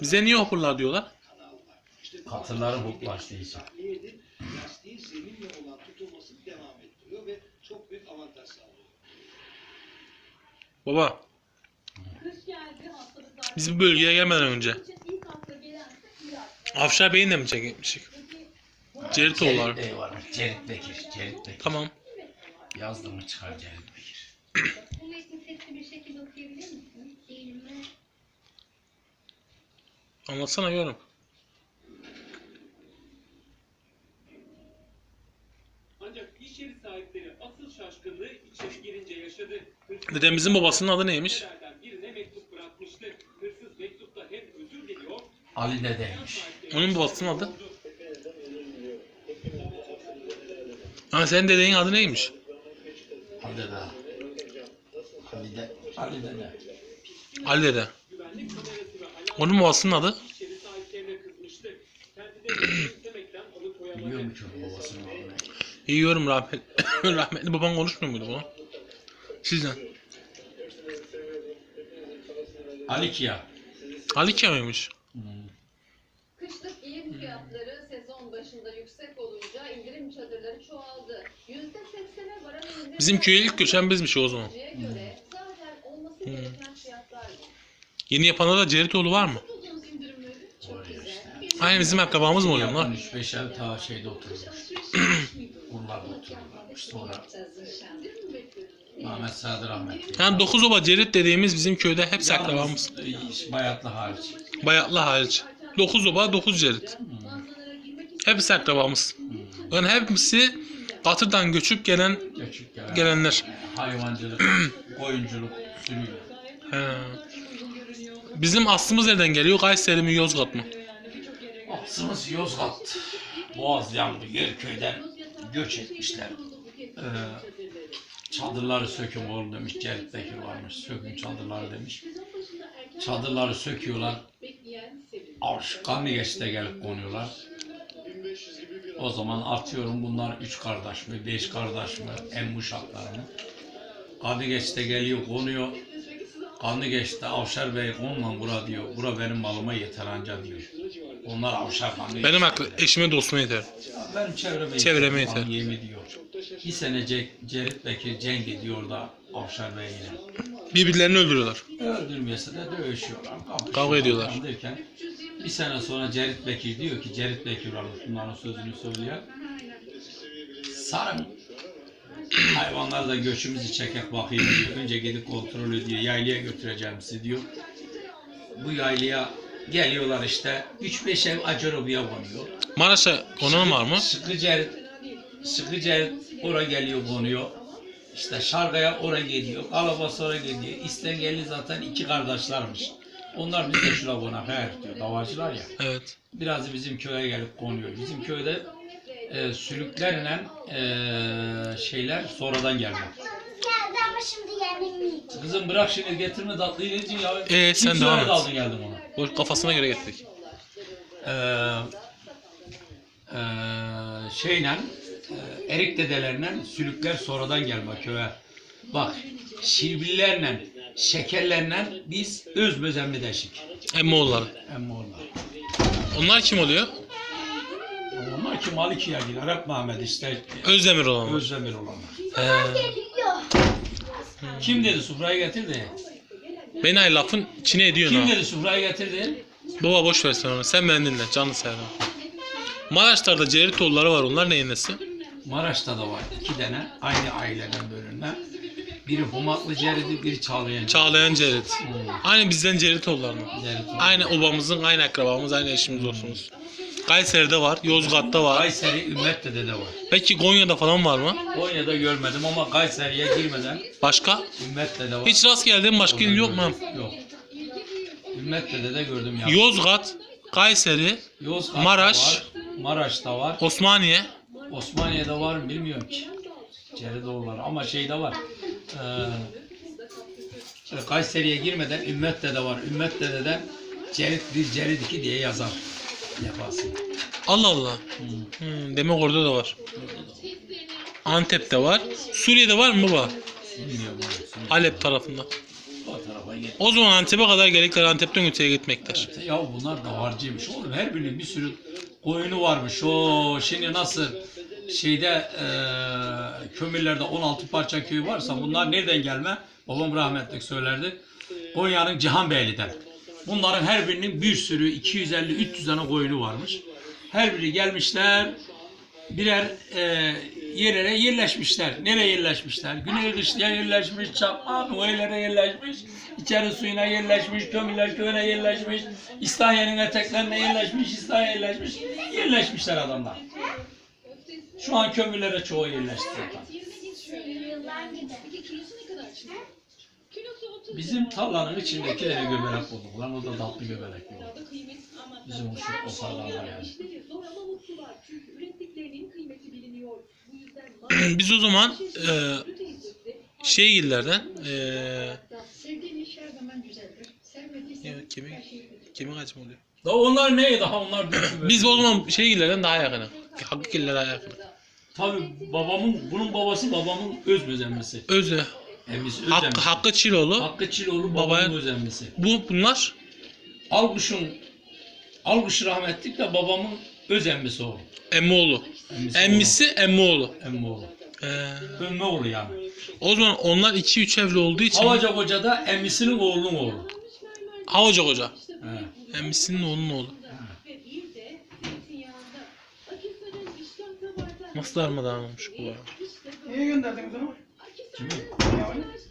Bize niye hopurlar diyorlar? Katırları hoplaştığı için. lastiğin zeminle olan tutulmasını devam ettiriyor ve çok büyük avantaj sağlıyor. Baba Kış geldi hastalıklar. biz bu bölgeye gelmeden önce. Afşar Bey'in de mi çekmiştik? Ceritoğullar. Cerit Bey varmış. Cerit Bekir. Cerit Bekir. Tamam. Yazdı mı çıkar Cerit Bekir. Bu metni sesli bir şekilde okuyabilir misin? Değil mi? Anlatsana yorum. Ancak iş yeri sahipleri asıl şaşkınlığı içeri girince yaşadı. Hırsız Dedemizin babasının adı neymiş? Birine mektup bırakmıştı. Hırsız mektupta hem özür diliyor, Ali dedeymiş. Onun babasının adı? Ama senin dedenin adı neymiş? Ali dede. Ali de. Ali dede. Ali dede. Onun babasının adı? Biliyor mu ki babasının adını? Yiyorum rahmet. rahmetli baban konuşmuyor muydu bunu? Sizden. Ali Kia. Ali Kia mıymış? Hmm. Kışlık giyim fiyatları sezon başında yüksek olunca indirim çadırları çoğaldı. Yüzde seksene varan indirim Bizim köye ilk göçen bizmiş o zaman. göre zaten olması gereken fiyatlar. Yeni yapanda da Ceritoğlu var mı? Aynı bizim akrabamız mı oluyor lan? 3-5 ev ta şeyde oturmuş. Buralarda oturuyorlarmış. Sonra Ahmet Sadır rahmetli. Yani Dokuzoba Cerit dediğimiz bizim köyde hepsi akrabamız. Yalnız, e, Bayatlı hariç. Bayatlı hariç. Dokuzoba, Dokuz Cerit. Hepsi akrabamız. Yani hepsi Batır'dan göçüp gelen Göçük gelen. gelenler. Hayvancılık, koyunculuk sürüyor. He. Bizim aslımız nereden geliyor? Kayseri mi Yozgat mı? Aslımız Yozgat. Boğaz yandı Yerköy'den göç etmişler. Ee, çadırları sökün oğlum demiş. Cerit Bekir varmış. Sökün çadırları demiş. Çadırları söküyorlar. Arş kanlı geçte gelip konuyorlar. O zaman atıyorum bunlar üç kardeş mi, beş kardeş mi, en uşakları mı? Kanlı geçte geliyor konuyor. Kanlı geçte Avşar Bey onunla bura diyor. Bura benim malıma yeter anca diyor. Onlar Avşar Kanlı Benim aklı eşime dostuma yeter. benim çevreme, Çevreme yeter. yeter. Yemin diyor. Bir sene Ce- Cerit Bekir cenk ediyor da Avşar Bey ile. Birbirlerini öldürüyorlar. Öldürmese de dövüşüyorlar. kapışıyorlar Kavga ediyorlar. falan Derken, bir sene sonra Cerit Bekir diyor ki Cerit Bekir almış bunların sözünü söylüyor. Sarın hayvanlar da göçümüzü çekek bakayım diyor. Önce gidip kontrol ediyor. Yaylaya götüreceğim sizi diyor. Bu yaylaya geliyorlar işte. 3-5 ev Acaroba'ya konuyor. Maraş'a konan var mı? Sıkı Cerit, Sıkı Cerit oraya geliyor konuyor. İşte Şarga'ya oraya geliyor. Alabas oraya geliyor. İstengelli zaten iki kardeşlermiş. Onlar biz de şuna konak her diyor. Davacılar ya. Evet. Biraz bizim köye gelip konuyor. Bizim köyde e, sülüklerle e, şeyler sonradan gelme. Geldi ama şimdi yiyeceğim. Kızım bırak şimdi getirme tatlıyı yiyeceksin ya. Ee, sen Kim devam et. aldın geldin ona. Boş kafasına göre getirdik. Ee, e, şeyle e, erik dedelerle sülükler sonradan gelme köye. Bak şirbillerle şekerlerle biz öz bezenmedeşik. Emmoğulları. Emmoğullar. Onlar kim oluyor? Onlar ki Malikiye gider. Hep Mehmet işte Özdemir olanlar. Özdemir olanlar. He. Kim dedi sufrayı getirdi? Beni ay lafın içine ediyorsun Kim ha. dedi sufrayı getirdi? Baba boş ver sen onu. Sen beni dinle. Canlı severim. Maraşlar'da Ceritoğulları var. Onlar neyin nesi? Maraş'ta da var. iki tane aynı aileden bölünme. Biri Humaklı Ceridi, biri Çağlayan. Çağlayan Cerit. Hmm, Aynı bizden Ceritoğulları mı? Ceridi. Aynı obamızın, aynı akrabamız, aynı eşimiz dostumuz. Kayseri'de var, Yozgat'ta var. Kayseri Ümmet Dede'de var. Peki Konya'da falan var mı? Konya'da görmedim ama Kayseri'ye girmeden Başka? Ümmet Dede var. Hiç rast geldiğin başka il yok mu? Yok. Ümmet Dede'de gördüm ya. Yozgat, Kayseri, Yozgat'ta Maraş. var. Maraş'ta var. Osmaniye. Osmaniye'de var mı bilmiyorum ki. Ceridoğulları ama şeyde var. Ee, Kayseri'ye girmeden Ümmet Dede var. Ümmet Dede'den Cerit 1, Cerit 2 diye yazar. Allah Allah. Hmm. Hmm, demek orada da var. Antep'te var. Suriye'de var mı baba? Bilmiyorum. Halep tarafında. O tarafa O zaman Antep'e kadar gelikler Antep'ten öteye gitmekler. Ya bunlar da harcıymış oğlum. Her birinin bir sürü koyunu varmış. O şimdi nasıl şeyde eee kömürlerde 16 parça köy varsa bunlar nereden gelme? Babam rahmetlik söylerdi. Konya'nın Cihanbeyli'den. Bunların her birinin bir sürü 250-300 tane koyunu varmış. Her biri gelmişler birer eee yerlere yerleşmişler. Nereye yerleşmişler? Güney Kışla'ya yerleşmiş, Çakma, Nuhaylere yerleşmiş, içeri suyuna yerleşmiş, Kömürler köyüne yerleşmiş, İslahiye'nin eteklerine yerleşmiş, İslahiye yerleşmiş, yerleşmişler adamlar. Şu an kömürlere çoğu yerleşti zaten. Bizim tarlanın içindeki de göbelek bulduk lan o da tatlı göbelek yok. Bizim o şu o tarlalar yani. işleri zor ama mutlular. Çünkü ürettiklerinin kıymeti biliniyor. Bu yüzden Biz o zaman e, şey illerden e, Ya, kötü. kimi kaçma oluyor? Daha onlar ne? Daha onlar. Biz o zaman şey illerden daha yakını. Hakkı illere daha yakını. Tabii babamın, bunun babası babamın öz özemmesi. Özü. Emmisi öz Hakkı, emmisi. Hakkı Çiloğlu. Hakkı Çiloğlu Babaya- babamın öz emmisi. Bu bunlar Alguş'un Alguş rahmetlik de babamın öz emmisi oğlu. Emmoğlu. Emmisi Emmisi Emmoğlu. oğlu. Emmi oğlu. Ee, Ömme oğlu yani. o zaman onlar 2-3 evli olduğu için Havaca Koca da emmisinin oğlunun oğlu. Havaca Hoca. He. Emmisinin oğlunun oğlu. Nasıl darmadağın olmuş bu arada. Niye gönderdiniz onu? Mm.